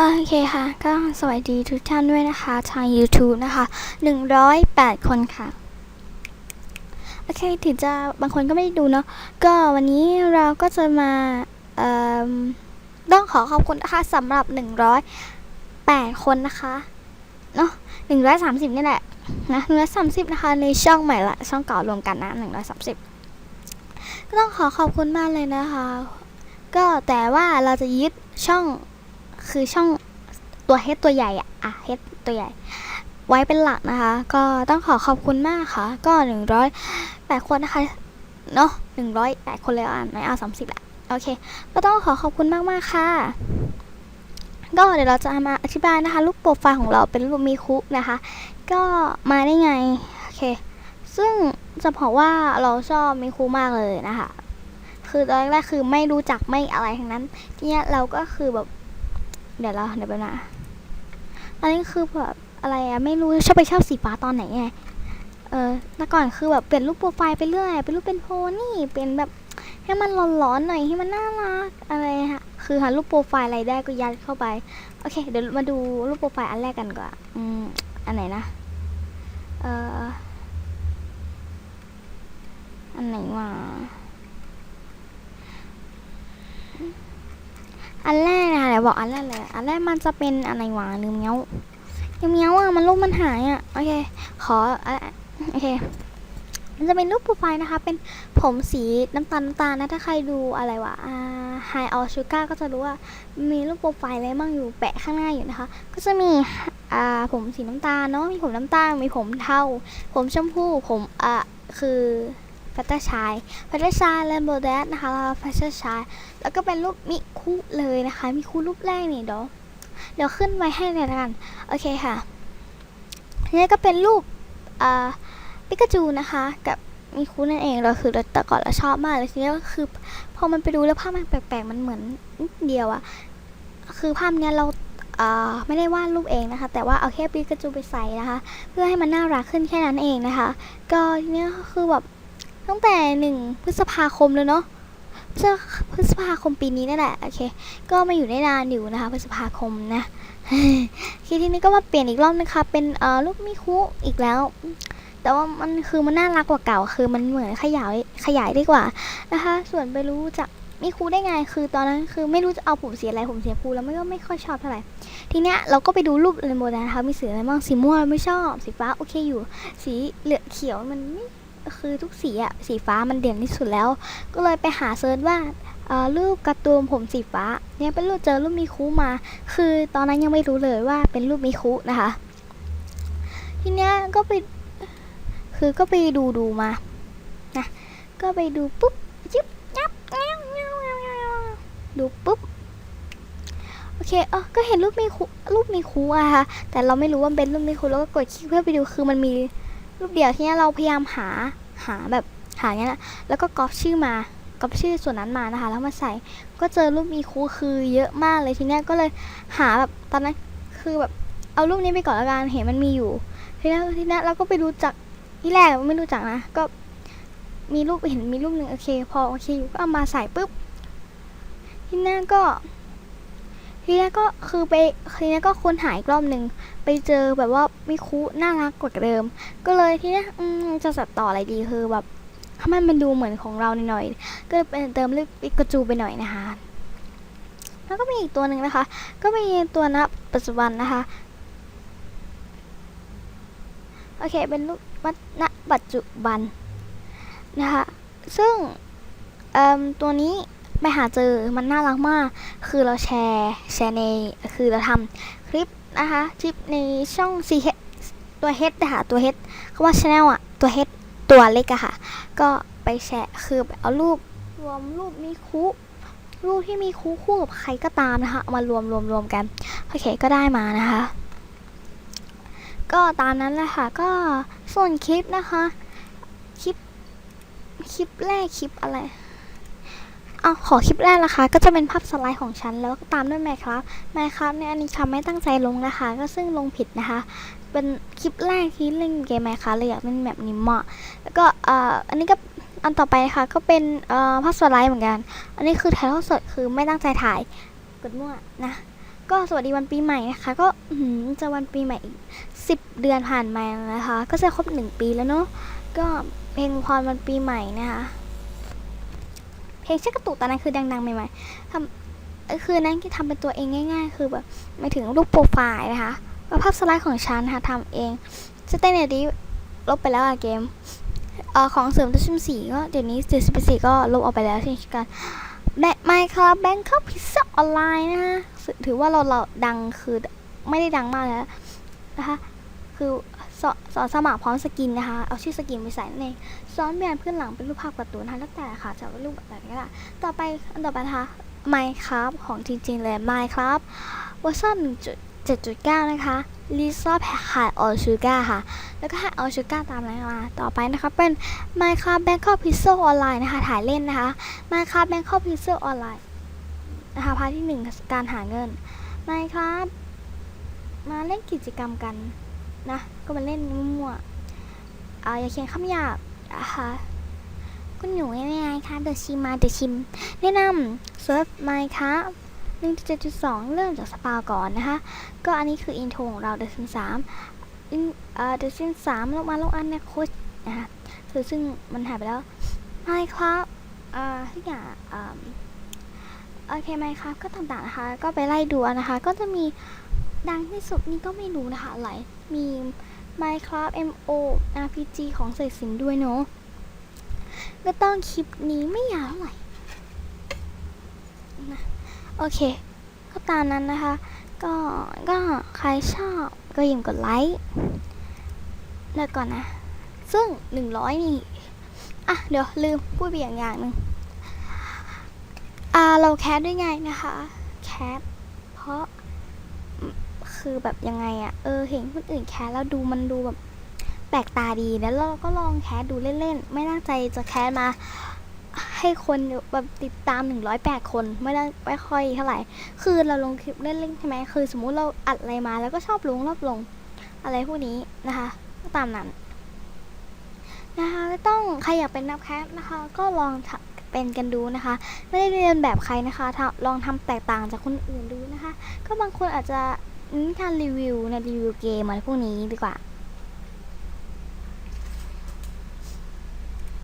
โอเคค่ะ ก็สวัสดีทุกท่านด้วยนะคะ ทาง YouTube นะคะ 108 คนค่ะ โอเค ถึงจะบางคนก็ไม่ได้ดูเนาะ ก็วันนี้เราก็จะมาต้องขอขอบคุณนะคะสำหรับ 108 คนนะคะ เนาะ130 นี่แหละนะ130 นะคะ ในช่องใหม่ละ ช่องเก่ารวมกันนะ 130 ก็ต้องขอขอบคุณมากเลยนะคะ ก็แต่ว่าเราจะยึดช่องคือช่องตัวเฮดตัวใหญ่อะอะเฮดตัวใหญ่ ไว้เป็นหลักนะคะ ก็ต้องขอขอบคุณมากค่ะ ก็หนึ่งร้อยแปดคนนะคะเนาะหนึ่งร้อยแปดคนเลยอะไม่เอาสามสิบละโอเค ก็ต้องขอขอบคุณมากมากค่ะ ก็เดี๋ยวเราจะมาอธิบายนะคะรูปโปรไฟล์ของเราเป็นรูปมีคุนะคะ ก็มาได้ไง โอเค ซึ่งจะบอกว่าเราชอบมีคุมากเลยนะคะ คือตอนแรกคือไม่รู้จักไม่อะไรทั้งนั้น ทีเนี้ยเราก็คือแบบ เดี๋ยวเราเดี๋ยวไปนะอันนี้คือแบบอะไรอะไม่รู้ชอบไปชอบสีฟ้าตอนไหนไง เออแต่ก่อนคือแบบเปลี่ยนรูปโปรไฟล์ไปเรื่อย เป็นรูปเป็นโพนี่ เป็นแบบให้มันร้อนๆหน่อยให้มันน่ารักอะไรฮะ คือหารูปโปรไฟล์อะไรได้ก็ยัดเข้าไป โอเค เดี๋ยวมาดูรูปโปรไฟล์อันแรกกันก่อน อืม อันไหนนะ เอ่อ อันไหนวะอันแรกนะคะเดี๋ยวบอกอันแรกเลย อันแรกมันจะเป็นอะไรวะลืมเงี้ยวลืมเงี้ยวอะมันรูปมันหายอะ โอเค ขอโอเค มันจะเป็นรูปโปรไฟล์นะคะ เป็นผมสีน้ำตาลน้ำตาลนะ ถ้าใครดูอะไรวะอ่า High All Sugar ก็จะรู้ว่ามีรูปโปรไฟล์อะไรบ้างอยู่แปะข้างหน้าอยู่นะคะ ก็จะมีอ่าผมสีน้ำตาลเนาะ มีผมน้ำตาล มีผมเทา ผมชมพู ผมอ่าคือ พัตเตอร์ชายพัตเตอร์ชายแลมโบแดดนะคะแล้วพัตเตอร์ชายแล้วก็เป็นรูปมิคุเลยนะคะมิคุรูปแรกนี่เดี๋ยวเดี๋ยวขึ้นไว้ให้เลยละกันโอเคค่ะนี้ก็เป็นรูปอ่าปิกาจูนะคะ กับมิคุนั่นเองเราคือแต่ก่อนเราชอบมากเลยทีนี้ก็คือพอมันไปดูแล้วภาพมันแปลกๆมันเหมือนนิดเดียวอะคือภาพเนี้ยเราไม่ได้วาดรูปเองนะคะ แต่ว่าเอาแค่ปิกาจูไปใส่นะคะ เพื่อให้มันน่ารักขึ้นแค่นั้นเองนะคะ ก็ทีเนี้ยคือแบบ ตั้งแต่หนึ่งพฤษภาคมเลยเนาะพฤษพฤษภาคมปีนี้นั่นแหละโอเค ก็มาอยู่ได้นานอยู่นะคะพฤษภาคมนะทีทีนี้ก็มาเปลี่ยนอีกรอบนะคะเป็นเอ่อลูกมิคุอีกแล้ว แต่ว่ามันคือมันน่ารักกว่าเก่า คือมันเหมือนขยายขยายได้กว่านะคะ ส่วนไปรู้จักมิคุได้ไง คือตอนนั้นคือไม่รู้จะเอาผมสีอะไรผมสีชมพูแล้วไม่ก็ไม่ค่อยชอบเท่าไหร่ทีเนี้ยเราก็ไปดูรูปเรนโบว์นะคะมีสีอะไรบ้างสีม่วงไม่ชอบสีฟ้าโอเคอยู่ สีเหลืองเขียวมันไม่ คือทุกสีอะสีฟ้ามันเด่นที่สุดแล้ว ก็เลยไปหาเซิร์ชว่ารูปการ์ตูนผมสีฟ้า เนี่ยเป็นรูปเจอรูปมิคุมา คือตอนนั้นยังไม่รู้เลยว่าเป็นรูปมิคุนะคะ ทีเนี้ยก็ไปคือก็ไปดูดูมานะก็ไปดูปุ๊บยึบยับแงวแงวดูปุ๊บโอเคเออก็เห็นรูปมิคุรูปมิคุอะค่ะแต่เราไม่รู้ว่าเป็นรูปมิคุแล้วก็กดคลิกเพื่อไปดูคือมันมี รูปเดียวที่เนี้ยเราพยายามหาหาแบบหาเงี้ยนะแล้วก็ก๊อปชื่อมาก๊อปชื่อส่วนนั้นมานะคะ แล้วมาใส่ก็เจอรูปมีคูคือเยอะมากเลยทีเนี้ยก็เลยหาแบบตอนนั้นคือแบบเอารูปนี้ไปก่อนละกันเห็นมันมีอยู่ทีนี้ทีนี้เราก็ไปรู้จักที่แรกไม่รู้จักนะก็มีรูปเห็นมีรูปหนึ่งโอเค พอโอเคอยู่ก็เอามาใส่ปุ๊บทีนี้ก็ ทีนี้ก็คือไปทีนี้ก็ค้นหาอีกรอบหนึ่งไปเจอแบบว่ามีคูน่ารักกว่าเดิม ก็เลยทีนี้จะจัดต่ออะไรดีคือแบบให้มันเป็นดูเหมือนของเราหน่อยๆก็เลยเป็นเติมรูปปิกาจูไปหน่อยนะคะ แล้วก็มีอีกตัวหนึ่งนะคะ ก็มีตัวณปัจจุบันนะคะโอเคเป็นรูปวัดณปัจจุบันนะคะซึ่งตัวนี้ ไปหาเจอมันน่ารักมาก คือเราแชร์แชร์ในคือเราทำคลิปนะคะคลิปในช่อง C H ตัว H นะคะตัว H คำว่า channel อะตัว H ตัวเล็กอะค่ะ ก็ไปแชร์คือแบบเอารูปรวมรูปมีคุรูปที่มีคู่คู่กับใครก็ตามนะคะเอามารวมรวมรวมกันโอเคก็ได้มานะคะ ก็ตามนั้นแหละค่ะ ก็ส่วนคลิปนะคะ คลิป คลิปแรกคลิปอะไร เอาขอคลิปแรกนะคะ ก็จะเป็นภาพสไลด์ของฉัน แล้วก็ตามด้วยแมครับแมครับเนี่ยอันนี้ทำไม่ตั้งใจลงนะคะ ก็ซึ่งลงผิดนะคะ เป็นคลิปแรกที่เล่นเกมแมครับเลยอยากเล่นแบบนี้มากแล้วก็เอ่ออันนี้ก็อันต่อไปนะคะก็เป็นเอ่อภาพสไลด์เหมือนกัน อันนี้คือถ่ายทอดสดคือไม่ตั้งใจถ่ายกดมั่วนะก็สวัสดีวันปีใหม่นะคะ ก็อืจะวันปีใหม่อีกสิบเดือนผ่านมาแล้วนะคะ ก็จะครบหนึ่งปีแล้วเนาะก็เพลงพรวันปีใหม่นะคะ เพลงชื่อกระตุกตอนนั้นคือดังๆใหม่ๆทำคือนั้นที่ทำเป็นตัวเองง่าย ๆ คือแบบไม่ถึงรูปโปรไฟล์นะคะก็ภาพสไลด์ของฉันค่ะทำเองสเตนเนดีลบไปแล้วอะเกมเอ่อของเสริมตัวชิมสีก็เดี๋ยวนี้เจ็ดสิบสี่ก็ลบออกไปแล้วเช่นกันแบไม่ครับแบงค์ครับพิซซ่าออนไลน์นะคะถือว่าเราเราดังคือไม่ได้ดังมากแล้วนะคะคือ สอสอนสมัครพร้อมสกินนะคะ เอาชื่อสกินไปใส่นั่นเองซ้อนแบนเพื่อนหลังเป็นรูปภาพการ์ตูนนะคะแล้วแต่ค่ะจะเป็นรูปแบบไหนก็ได้ต่อไปอันต่อไปนะคะ Minecraft ของจริงๆเลย Minecraft เวอร์ชัน1.7.9 นะคะลิซ่าแพคไฮออชูกาค่ะ แล้วก็ให้ออชูกาตามนั้นมา ต่อไปนะคะเป็น Minecraft Bangkok Pixel Online นะคะ ถ่ายเล่นนะคะ Minecraft Bangkok Pixel Online นะคะพาร์ทที่หนึ่งการหาเงิน Minecraft มาเล่นกิจกรรมกัน นะ ก็มาเล่นมั่วๆอ่าอย่าเขียนคำหยาบนะคะคุณหนูยังไงคะเดอะชิมมาเดอะชิม แนะนำเซิร์ฟไมค์คะ1.7.2เริ่มจากสปาก่อนนะคะ ก็อันนี้คืออินโทรของเราเดอะซิม3อินเอ่อเดอะซิมลงมาลงอันนะโค้ชนะคะคือซึ่งมันหายไปแล้วไมค์ครับอ่าทุกอย่างอ่าโอเคไมค์ครับก็ต่างๆนะคะ ก็ไปไล่ดูนะคะ ก็จะมี ดังที่สุดนี่ก็ไม่รู้นะคะอะไรมี Minecraft MO RPG ของเสกสินด้วยเนาะก็ต้องคลิปนี้ไม่ยาวเท่าไหร่นะโอเค ก็ตามนั้นนะคะ ก็ก็ใครชอบก็อย่าลืมกดไลค์เลิกก่อนนะ ซึ่งหนึ่งร้อยนี่อะเดี๋ยวลืมพูดไปอย่างอย่างหนึ่งอ่าเราแคสด้วยไงนะคะ แคสเพราะ คือแบบยังไงอะเออเห็นคนอื่นแคสแล้วดูมันดูแบบแปลกตาดีแล้วเราก็ลองแคสดูเล่นๆ ไม่ตั้งใจจะแคสมา ให้คนแบบติดตาม108คนไม่ได้ไม่ค่อยเท่าไหร่ คือเราลงคลิปเล่นๆใช่ไหมคือ สมมุติเราอัดอะไรมาแล้วก็ชอบลงรอบลง อะไรพวกนี้นะคะก็ตามนั้นนะคะต้องใครอยากเป็นนักแคสนะคะ ก็ลองเป็นกันดูนะคะ ไม่ได้เรียนแบบใครนะคะ ลองทำแตกต่างจากคนอื่นดูนะคะ ก็บางคนอาจจะ เน้นการรีวิวในรีวิวเกมอะไรพวกนี้ดีกว่า